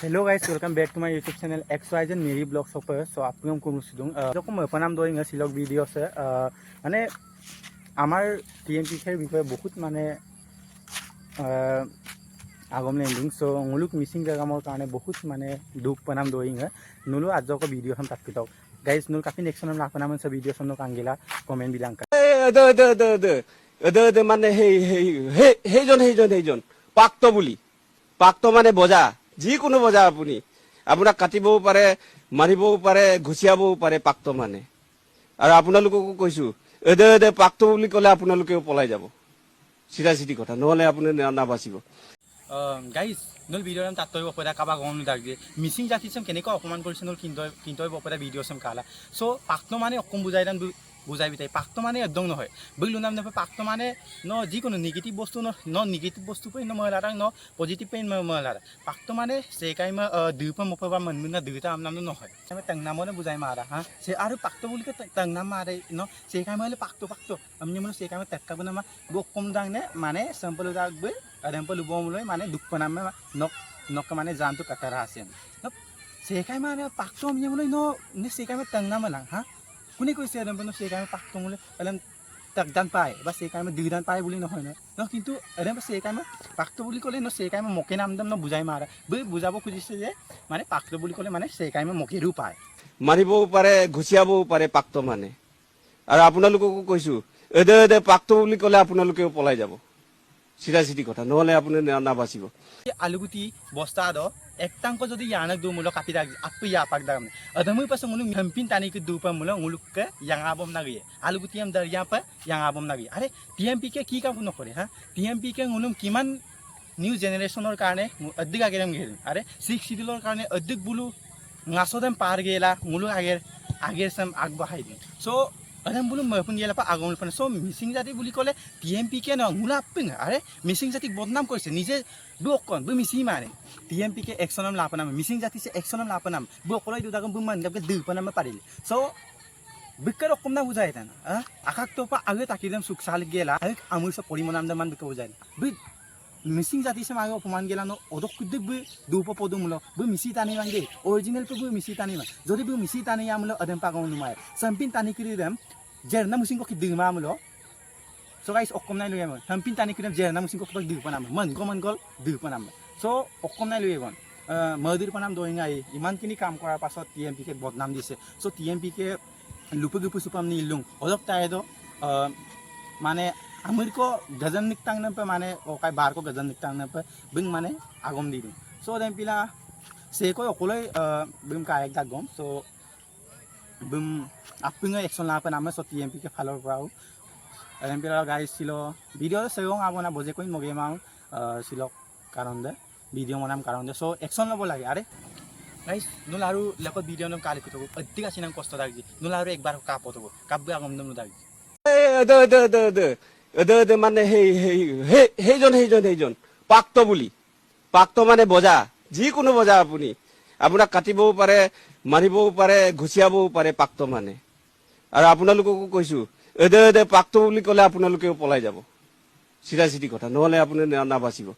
Hello guys, welcome back to my YouTube channel XYZ Mary Blog Shopper. So आपको हम कुछ दूँ যখন মই নাম দই সিলক ভিডিও আছে আহ, মানে আমাৰ টি এম পি খেৰ বিষয়ে বহুত মানে আহ, আগম লেণ্ডিং চ' মুলুক মিচিং জেগামৰ কাৰণে বহুত মানে দুখ পেনাম দইং নুলো আজক ভিডিঅ'খন তাত পিতক গাইজ নুল কাপি নেক্সট নাম লাপনাম ভিডিঅ' চন্দ্ৰ কাংগিলা কমেণ্ট বিলাং দে দে দে দে দে দে মানে সেই সেই সেই- সেইজন সেইজন সেইজন পাক্ত বুলি পাক্ত মানে বজা যিকোনো বজা আপুনি। আপোনাক কাটিবও পাৰে, মাৰিবও পাৰে, ঘুচিয়াবও পাৰে পাক্ত মানে। আৰু আপোনালোককো কৈছো, এদে এদে পাক্ত বুলি ক'লে আপোনালোকেও পলাই যাব। চিধা চিধি কথা, নহ'লে আপুনি নাবাচিব। গাইজ নুল ভিডিঅ' নাম তাত বপৰা কাৰোবাক গম নোদাক যে মিচিং জাতি চাম কেনেকৈ অপমান কৰিছে নুল কিন্তু কিন্তু বপৰা ভিডিঅ' চাম কালা চ' পাকটো মানে অকম বুজাই দান বুজাই বিতাই পাকটো মানে একদম নহয়। বুজিলো নাম নাপায় পাকটো মানে ন যিকোনো নিগেটিভ বস্তু ন ন নিগেটিভ বস্তু পেন ন মহিলা ন পজিটিভ পেন মহিলা পাকটো মানে চেকাই মই দুইপা মুখৰ পৰা মন না, দুইটা আম নামটো নহয়। আমি টেংনামনে বুজাই মাৰা, হা। সে আৰু পাকটো বুলি কৈ টেংনাম মাৰে ন। চেকাই মই পাকটো পাকটো। আমি মানে মই টেক্কা বনাম বক কম দাংনে মানে চেম্পল দাগ বৈ ৰেম্পল উবমলৈ মানে দুখ নামে নক নক মানে জানটো কাটাৰা আছে। চেকাই মানে পাকটো আমি মানে ন, নে চেকাই মই টেংনাম লাং হা। কোনে কৈছে ৰেম্পল চেকাই মই পাকটো মোলৈ তাক তাকদান পায়, বা সেইকাৰণে দুইদান পায় বুলি নহয় ন? ন, কিন্তু এনে সেইকাৰণে পাকটো বুলি ক'লে, ন সেইকাৰণে মকে নাম দাম, ন, বুজাই মাৰা। বৈ বুজাব খুজিছে যে মানে পাকটো বুলি ক'লে মানে সেইকাৰণে মকেৰো পায়। মাৰিবও পাৰে, ঘুচিয়াবও পাৰে পাকটো মানে। আৰু আপোনালোককো কৈছোঁ, এদে এদে পাকটো বুলি ক'লে আপোনালোকেও পলাই যাব। চিধা চিধি কথা, নহ'লে আপুনি নাবাচিব। আলুগুটি বস্তা দ, একটাংক যদি ইয়ানক দু মুলো কাপি দাগ আপু dam adamui pas ngulu hampin tani ke du pa mulo nguluk ke yang abom nagi আলুগুটি dar ya pa yang abom nagi আরে টিএমপি কে কি কাম নকৰে, হা? টিএমপি কে ngulum কিমান নিউ জেনেৰেশ্যনৰ কাৰণে অধিক আগেৰে গেল। আরে ছিক্স চিডিউলৰ কাৰণে অধিক বুলু ngasoদম পাৰ গেলা, মুলু আগেৰ আগেৰ চাম আগবঢ়াই দিম। চ' আদাম বোলো মহপুন গেলা পা আগমন পানে চ' মিচিং জাতি বুলি ক'লে টি এম পি কে ন মোলা আপিং আৰে মিচিং জাতিক বদনাম কৰিছে নিজে বু অকণ বু মিচি মানে টি এম পি কে একশনম লাপনাম মিচিং জাতি সে একশনম লাপনাম বু অকলাই দুদাগম বু মান দাবকে দুপনাম পাৰিলে চ' বিকাৰ অকম না বুজাই তান আকাশ তো পা আগে তাকি দেম সুখ চাল গেলা আমুৰ সব পৰিমাণাম দামান বিকে বুজাই বু মিচিং জাতি চেম আগে অপমান গেলা ন অদক কুদ্যক বই দুপ পদমূল বই মিচি টানি মাং দেই অরিজিনেল পে বই মিচি টানি মা যদি বই মিচি টানি আমল অদেম পাগম নুমায় সম্পিন টানি কৰি দেম জেরনা মুসিং কক দিগ মা আমল সো অকম নাই লৈ আমল চেম্পিন টানি কিরি দেম জেরনা মুসিং কক পক দিগ পনাম মন গ মন গল দিগ পনাম সো অকম নাই লৈ আহ মদির পনাম দইং আই ইমান কিনি কাম করার পাছত পি কে বদনাম দিছে চ' টি এম পি কে লুপু গুপু চুপাম নিলোঁ লুং অদক তাইদো মানে uh, ko gajan niktang na pa bing mane agom di dun so then pila se ko okulay uh, bim kaya dagom so bim apinga action la pa naman so TMP ke follow pao then pila guys silo video sayong abo na boje ko moge mang uh, silo karon de video mo nam karon de so action লব লাগে আরে guys নুল আৰু লেকত ভিডিঅ' নাম কালি কুতব অধিক আছে নাম কষ্ট দাগজি নুল আৰু একবাৰ কাপ হতব কাপ আগম নাম দাগজি এদে এদে এদে এদে এদে এদে মানে সেই- সেইজন সেইজন সেইজন। পাক্ত বুলি। পাক্ত মানে বজা। যিকোনো বজা আপুনি। আপোনাক কাটিবও পাৰে, মাৰিবও পাৰে, ঘুচিয়াবও পাৰে পাক্ত মানে। আৰু আপোনালোককো কৈছো এদে এদে পাক্ত বুলি ক'লে আপোনালোকেও পলাই যাব। চিধা চিধি কথা। নহ'লে আপুনি নাবাচিব।